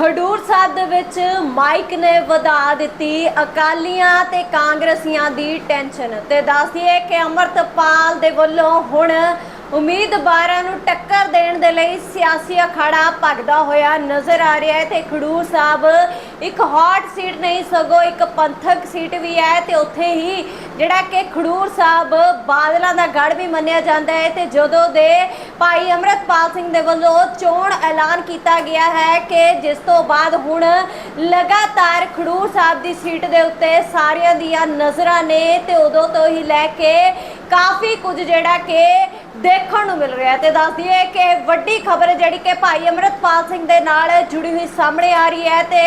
ਖਡੂਰ ਸਾਹਿਬ ਦੇ ਵਿੱਚ ਮਾਈਕ ਨੇ ਵਧਾ ਦਿੱਤੀ। ਅਕਾਲੀਆਂ ਤੇ ਕਾਂਗਰਸੀਆਂ ਦੀ ਟੈਨਸ਼ਨ। ਤੇ ਦੱਸਦੀਏ ਕਿ ਅਮਰਤਪਾਲ ਦੇ ਵੱਲੋਂ ਹੁਣ ਉਮੀਦਵਾਰਾਂ ਨੂੰ ਟੱਕਰ ਦੇਣ ਦੇ ਲਈ ਸਿਆਸੀ ਅਖਾੜਾ ਭਗਦਾ ਹੋਇਆ ਨਜ਼ਰ ਆ ਰਿਹਾ ਹੈ ਤੇ ਖਡੂਰ ਸਾਹਿਬ ਇੱਕ ਹੌਟ ਸੀਟ ਨਹੀਂ, ਸਗੋਂ ਇੱਕ ਪੰਥਕ ਸੀਟ ਵੀ ਹੈ ਤੇ ਉੱਥੇ ਹੀ ਜਿਹੜਾ ਕਿ ਖਡੂਰ ਸਾਹਿਬ ਬਾਦਲਾਂ ਦਾ ਗੜ ਵੀ ਮੰਨਿਆ ਜਾਂਦਾ ਹੈ ਤੇ ਜਦੋਂ ਦੇ ਭਾਈ ਅਮਰਤਪਾਲ ਸਿੰਘ ਦੇ ਵੱਲੋਂ ਚੋਣ ਐਲਾਨ ਕੀਤਾ ਗਿਆ ਹੈ ਕਿ ਜਿਸ ਤੋਂ ਬਾਅਦ ਹੁਣ ਲਗਾਤਾਰ ਖਡੂਰ ਸਾਹਿਬ ਦੀ ਸੀਟ ਦੇ ਉੱਤੇ ਸਾਰਿਆਂ ਦੀਆਂ ਨਜ਼ਰਾਂ ਨੇ ਤੇ ਉਦੋਂ ਤੋਂ ਹੀ ਲੈ ਕੇ ਕਾਫੀ ਕੁਝ ਜਿਹੜਾ ਕਿ ਦੇਖਣ ਨੂੰ ਮਿਲ ਰਿਹਾ ਹੈ ਤੇ ਦੱਸ ਦਈਏ ਕਿ ਵੱਡੀ ਖਬਰ ਜਿਹੜੀ ਕਿ ਭਾਈ ਅਮਰਤਪਾਲ ਸਿੰਘ ਦੇ ਨਾਲ ਜੁੜੀ ਹੋਈ ਸਾਹਮਣੇ ਆ ਰਹੀ ਹੈ ਤੇ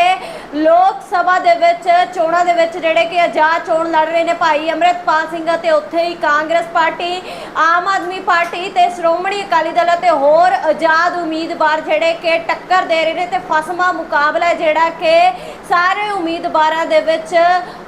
ਲੋਕ ਸਭਾ ਦੇ ਵਿੱਚ, ਚੋਣਾਂ ਦੇ ਵਿੱਚ ਜਿਹੜੇ ਕਿ ਆਜ਼ਾਦ ਚੋਣ ਲੜ ਰਹੇ ਨੇ ਭਾਈ ਅਮਰਤਪਾਲ ਸਿੰਘ ਅਤੇ ਉੱਥੇ ਹੀ ਕਾਂਗਰਸ ਪਾਰਟੀ, ਆਮ ਆਦਮੀ ਪਾਰਟੀ ਤੇ ਸ਼੍ਰੋਮਣੀ ਅਕਾਲੀ ਦਲ ਅਤੇ ਹੋਰ ਆਜ਼ਾਦ ਉਮੀਦਵਾਰ ਜਿਹੜੇ ਕਿ ਟੱਕਰ ਦੇ ਰਹੇ ਨੇ ਤੇ ਫਸਮਾ ਮੁਕਾਬਲਾ ਜਿਹੜਾ ਕਿ ਸਾਰੇ ਉਮੀਦਵਾਰਾਂ ਦੇ ਵਿੱਚ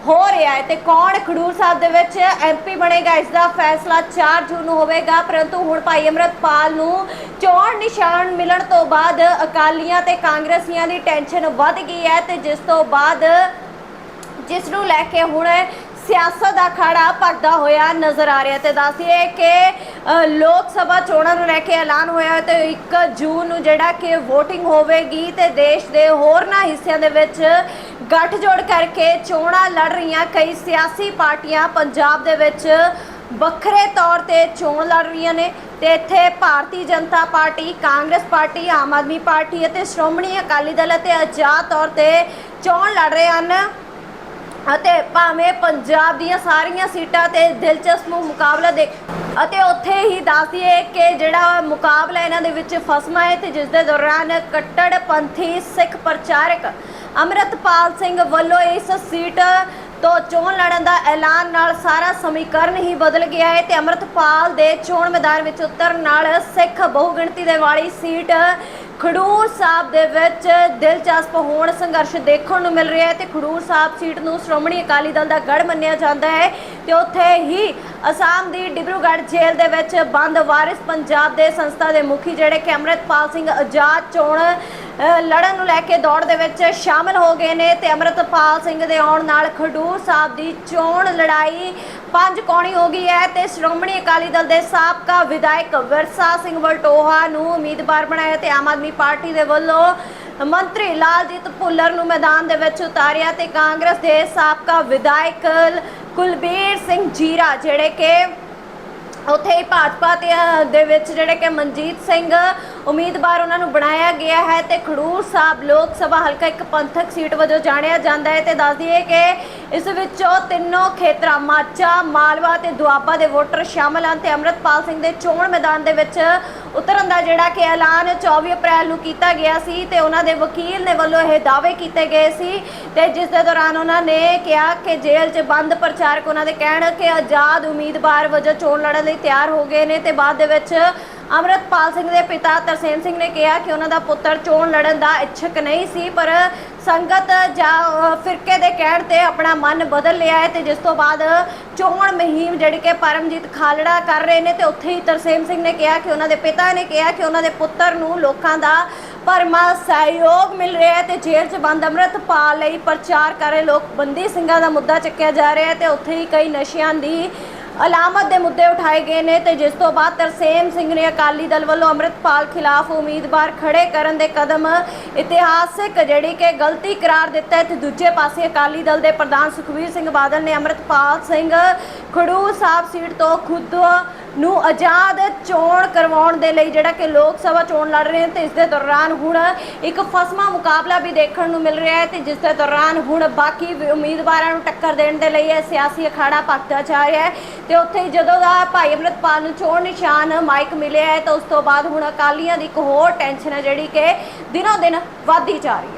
ਹੋ ਰਿਹਾ ਹੈ ਤੇ ਕੌਣ ਖਡੂਰ ਸਾਹਿਬ ਦੇ ਵਿੱਚ ਐਮਪੀ ਬਣੇਗਾ, ਇਸ ਦਾ ਫੈਸਲਾ 4 ਜੂਨ ਨੂੰ ਹੋਵੇਗਾ, ਪਰੰਤੂ ਹੁਣ ਭਾਈ ਅਮਰਤਪਾਲ ਨੂੰ ਚੋਣ ਨਿਸ਼ਾਨ ਮਿਲਣ ਤੋਂ ਬਾਅਦ ਅਕਾਲੀਆਂ ਤੇ ਕਾਂਗਰਸੀਆਂ ਦੀ ਟੈਨਸ਼ਨ ਵੱਧ ਗਈ ਹੈ ਤੇ ਜਿਸ ਤੋਂ ਬਾਅਦ ਜਿਸ ਨੂੰ ਲੈ ਕੇ ਹੁਣ ਸਿਆਸਤ ਦਾ ਖੜਾ ਭਰਦਾ ਹੋਇਆ ਨਜ਼ਰ ਆ ਰਿਹਾ ਤੇ ਦੱਸ ਕਿ ਲੋਕ ਸਭਾ ਚੋਣਾਂ ਨੂੰ ਲੈ ਕੇ ਐਲਾਨ ਹੋਇਆ ਹੈ ਤੇ 1 ਜੂਨ ਨੂੰ ਜਿਹੜਾ ਕਿ VOTING ਹੋਵੇਗੀ ਤੇ ਦੇਸ਼ ਦੇ ਹੋਰਨਾਂ ਹਿੱਸਿਆਂ ਦੇ ਵਿੱਚ ਗੱਠਜੋੜ ਕਰਕੇ ਚੋਣਾਂ ਲੜ ਰਹੀਆਂ ਕਈ ਸਿਆਸੀ ਪਾਰਟੀਆਂ ਪੰਜਾਬ ਦੇ ਵਿੱਚ ਵੱਖਰੇ ਤੌਰ ਤੇ ਚੋਣ ਲੜ ਰਹੀਆਂ ਨੇ। ਤੇ ਇੱਥੇ Bharatiya Janata party, Congress party, Aam Aadmi party ਅਤੇ ਸ਼੍ਰੋਮਣੀ ਅਕਾਲੀ ਦਲ ਅਤੇ ਆਜ਼ਾਦ ਤੌਰ ਤੇ ਚੋਣ ਲੜ ਰਹੇ ਹਨ। ਅਤੇ ਭਾਵੇਂ ਪੰਜਾਬ ਦੀਆਂ ਸਾਰੀਆਂ ਸੀਟਾਂ ਤੇ ਦਿਲਚਸਪ ਮੁਕਾਬਲਾ ਦੇ ਅਤੇ ਉੱਥੇ ਹੀ ਦੱਸ ਦਈਏ ਕਿ ਜਿਹੜਾ ਮੁਕਾਬਲਾ ਇਹਨਾਂ ਦੇ ਵਿੱਚ ਫਸਮਾ ਹੈ ਤੇ ਜਿਸ ਦੇ ਦੌਰਾਨ ਕੱਟੜਪੰਥੀ ਸਿੱਖ ਪ੍ਰਚਾਰਕ ਅਮਰਤਪਾਲ ਸਿੰਘ ਵੱਲੋਂ ਇਸ ਸੀਟ ਤੋਂ ਚੋਣ ਲੜਨ ਦਾ ਐਲਾਨ ਨਾਲ ਸਾਰਾ ਸਮੀਕਰਨ ਹੀ ਬਦਲ ਗਿਆ ਹੈ ਤੇ ਅਮਰਤਪਾਲ ਦੇ ਚੋਣ ਮੈਦਾਨ ਵਿੱਚ ਉਤਰਨ ਨਾਲ ਸਿੱਖ ਬਹੁਗਿਣਤੀ ਦੇ ਵਾਲੀ ਸੀਟ ਖਡੂਰ ਸਾਹਿਬ ਦੇ ਵਿੱਚ ਦਿਲਚਸਪ ਹੋਣ ਸੰਘਰਸ਼ ਦੇਖਣ ਨੂੰ ਮਿਲ ਰਿਹਾ ਹੈ ਤੇ ਖਡੂਰ ਸਾਹਿਬ ਸੀਟ ਨੂੰ ਸ਼੍ਰੋਮਣੀ ਅਕਾਲੀ ਦਲ ਦਾ ਗੜ ਮੰਨਿਆ ਜਾਂਦਾ ਹੈ ਤੇ ਉੱਥੇ ਹੀ ਅਸਾਮ ਦੀ ਡਿਬਰੂਗੜ੍ਹ ਜੇਲ੍ਹ ਦੇ ਵਿੱਚ ਬੰਦ ਵਾਰਿਸ ਪੰਜਾਬ ਦੇ ਸੰਸਥਾ ਦੇ ਮੁਖੀ ਜਿਹੜੇ ਕਿ ਅੰਮ੍ਰਿਤਪਾਲ ਸਿੰਘ ਆਜ਼ਾਦ ਚੋਣ ਲੜਨ ਨੂੰ ਲੈ ਕੇ ਦੌੜ ਦੇ ਵਿੱਚ ਸ਼ਾਮਲ ਹੋ ਗਏ ਨੇ ਤੇ ਅੰਮ੍ਰਿਤਪਾਲ ਸਿੰਘ ਦੇ ਆਉਣ ਨਾਲ ਖਡੂਰ ਸਾਹਿਬ ਦੀ ਚੋਣ ਲੜਾਈ ਪੰਜ ਕੌਣੀ ਹੋ ਗਈ ਹੈ ਤੇ ਸ਼੍ਰੋਮਣੀ ਅਕਾਲੀ ਦਲ ਦੇ ਸਾਬਕਾ ਵਿਧਾਇਕ ਵਿਰਸਾ ਸਿੰਘ ਵਲਟੋਹਾ ਨੂੰ ਉਮੀਦਵਾਰ ਬਣਾਇਆ ਤੇ ਆਮ ਆਦਮੀ ਪਾਰਟੀ ਦੇ ਵੱਲੋਂ ਮੰਤਰੀ ਲਾਲਜੀਤ ਭੁੱਲਰ ਨੂੰ ਮੈਦਾਨ ਦੇ ਵਿੱਚ ਉਤਾਰਿਆ ਤੇ ਕਾਂਗਰਸ ਦੇ ਸਾਬਕਾ ਵਿਧਾਇਕ ਕੁਲਬੀਰ ਸਿੰਘ ਜੀਰਾ ਜਿਹੜੇ ਕਿ ਉੱਥੇ ਹੀ ਭਾਜਪਾ ਦੇ ਵਿੱਚ ਜਿਹੜੇ ਕਿ ਮਨਜੀਤ ਸਿੰਘ ਉਮੀਦਵਾਰ ਉਹਨਾਂ ਨੂੰ ਬਣਾਇਆ ਗਿਆ ਹੈ ਤੇ ਖਡੂਰ ਸਾਹਿਬ ਲੋਕ ਸਭਾ ਹਲਕਾ ਇੱਕ ਪੰਥਕ ਸੀਟ ਵਜੋਂ ਜਾਣਿਆ ਜਾਂਦਾ ਹੈ ਤੇ ਦੱਸ ਦਈਏ ਕਿ ਇਸ ਵਿੱਚੋਂ ਤਿੰਨੋਂ ਖੇਤਰਾਂ ਮਾਚਾ, ਮਾਲਵਾ ਤੇ ਦੁਆਬਾ ਦੇ ਵੋਟਰ ਸ਼ਾਮਲ ਹਨ ਤੇ ਅਮਰਤਪਾਲ ਸਿੰਘ ਦੇ ਚੋਣ ਮੈਦਾਨ ਦੇ ਵਿੱਚ ਉਤਰਨ ਦਾ ਜਿਹੜਾ ਕਿ ਐਲਾਨ 24 ਅਪ੍ਰੈਲ ਨੂੰ ਕੀਤਾ ਗਿਆ ਸੀ ਤੇ ਉਹਨਾਂ ਦੇ ਵਕੀਲ ਨੇ ਵੱਲੋਂ ਇਹ ਦਾਅਵੇ ਕੀਤੇ ਗਏ ਸੀ ਤੇ ਜਿਸ ਦੇ ਦੌਰਾਨ ਉਹਨਾਂ ਨੇ ਕਿਹਾ ਕਿ ਜੇਲ੍ਹ 'ਚ ਬੰਦ ਪ੍ਰਚਾਰਕ ਉਹਨਾਂ ਦੇ ਕਹਿਣ ਕਿ ਆਜ਼ਾਦ ਉਮੀਦਵਾਰ ਵਜੋਂ ਚੋਣ ਲੜਨ ਲਈ ਤਿਆਰ ਹੋ ਗਏ ਨੇ ਤੇ ਬਾਅਦ ਦੇ ਵਿੱਚ ਅਮਰਤਪਾਲ ਸਿੰਘ ਦੇ ਪਿਤਾ ਤਰਸੇਮ ਸਿੰਘ ਨੇ ਕਿਹਾ ਕਿ ਉਹਨਾਂ ਦਾ ਪੁੱਤਰ ਚੋਣ ਲੜਨ ਦਾ ਇੱਛਕ ਨਹੀਂ ਸੀ, ਪਰ ਸੰਗਤ ਜਾਂ ਫਿਰਕੇ ਦੇ ਕਹਿਣ ਤੇ ਆਪਣਾ ਮਨ ਬਦਲ ਲਿਆ ਹੈ ਤੇ ਜਿਸ ਤੋਂ ਬਾਅਦ ਚੋਣ ਮੁਹਿੰਮ ਜਿਹੜੀ ਕਿ ਪਰਮਜੀਤ ਖਾਲੜਾ ਕਰ ਰਹੇ ਨੇ ਤੇ ਉੱਥੇ ਹੀ ਤਰਸੇਮ ਸਿੰਘ ਨੇ ਕਿਹਾ ਕਿ ਉਹਨਾਂ ਦੇ ਪਿਤਾ ਨੇ ਕਿਹਾ ਕਿ ਉਹਨਾਂ ਦੇ ਪੁੱਤਰ ਨੂੰ ਲੋਕਾਂ ਦਾ ਪਰਮਾ ਸਹਿਯੋਗ ਮਿਲ ਰਿਹਾ ਹੈ ਤੇ ਜੇਲ੍ਹ 'ਚ ਬੰਦ ਅੰਮ੍ਰਿਤਪਾਲ ਲਈ ਪ੍ਰਚਾਰ ਕਰ ਰਹੇ ਲੋਕ ਬੰਦੀ ਸਿੰਘਾਂ ਦਾ ਮੁੱਦਾ ਚੱਕਿਆ ਜਾ ਰਿਹਾ ਹੈ ਤੇ ਉੱਥੇ ਹੀ ਕਈ ਨਸ਼ਿਆਂ ਦੀ ਅਲਾਮਤ ਦੇ ਮੁੱਦੇ ਉਠਾਏ ਗਏ ਨੇ ਤੇ ਜਿਸ ਤੋਂ ਬਾਅਦ ਤਰਸੇਮ ਸਿੰਘ ਨੇ ਅਕਾਲੀ ਦਲ ਵੱਲੋਂ ਅੰਮ੍ਰਿਤਪਾਲ ਖਿਲਾਫ ਉਮੀਦਵਾਰ ਖੜੇ ਕਰਨ ਦੇ ਕਦਮ ਇਤਿਹਾਸਿਕ ਜਿਹੜੀ ਕਿ ਗਲਤੀ ਕਰਾਰ ਦਿੱਤਾ ਹੈ। ਤੇ ਦੂਜੇ ਪਾਸੇ ਅਕਾਲੀ ਦਲ ਦੇ ਪ੍ਰਧਾਨ ਸੁਖਬੀਰ ਸਿੰਘ ਬਾਦਲ ਨੇ ਅੰਮ੍ਰਿਤਪਾਲ ਸਿੰਘ ਖਡੂਰ ਸਾਹਿਬ ਸੀਟ ਤੋਂ ਖੁਦ ਨੂੰ ਆਜ਼ਾਦ ਚੋਣ ਕਰਵਾਉਣ ਦੇ ਲਈ ਜਿਹੜਾ ਕਿ ਲੋਕ ਸਭਾ ਚੋਣ ਲੜ ਰਹੇ ਨੇ ਤੇ ਇਸ ਦੇ ਦੌਰਾਨ ਹੁਣ ਇੱਕ ਫਸਮਾ ਮੁਕਾਬਲਾ ਵੀ ਦੇਖਣ ਨੂੰ ਮਿਲ ਰਿਹਾ ਹੈ ਤੇ ਜਿਸ ਦੇ ਦੌਰਾਨ ਹੁਣ ਬਾਕੀ ਉਮੀਦਵਾਰਾਂ ਨੂੰ ਟੱਕਰ ਦੇਣ ਦੇ ਲਈ ਇਹ ਸਿਆਸੀ ਅਖਾੜਾ ਭਖਦਾ ਜਾ ਰਿਹਾ ਹੈ ਤੇ ਉੱਥੇ ਜਦੋਂ ਦਾ ਭਾਈ ਅਮਰਤਪਾਲ ਨੂੰ ਚੋਣ ਨਿਸ਼ਾਨ ਮਾਈਕ ਮਿਲਿਆ ਹੈ ਤਾਂ ਉਸ ਤੋਂ ਬਾਅਦ ਹੁਣ ਅਕਾਲੀਆਂ ਦੀ ਇੱਕ ਹੋਰ ਟੈਨਸ਼ਨ ਹੈ ਜਿਹੜੀ ਕਿ ਦਿਨੋਂ ਦਿਨ ਵੱਧਦੀ ਜਾ ਰਹੀ ਹੈ।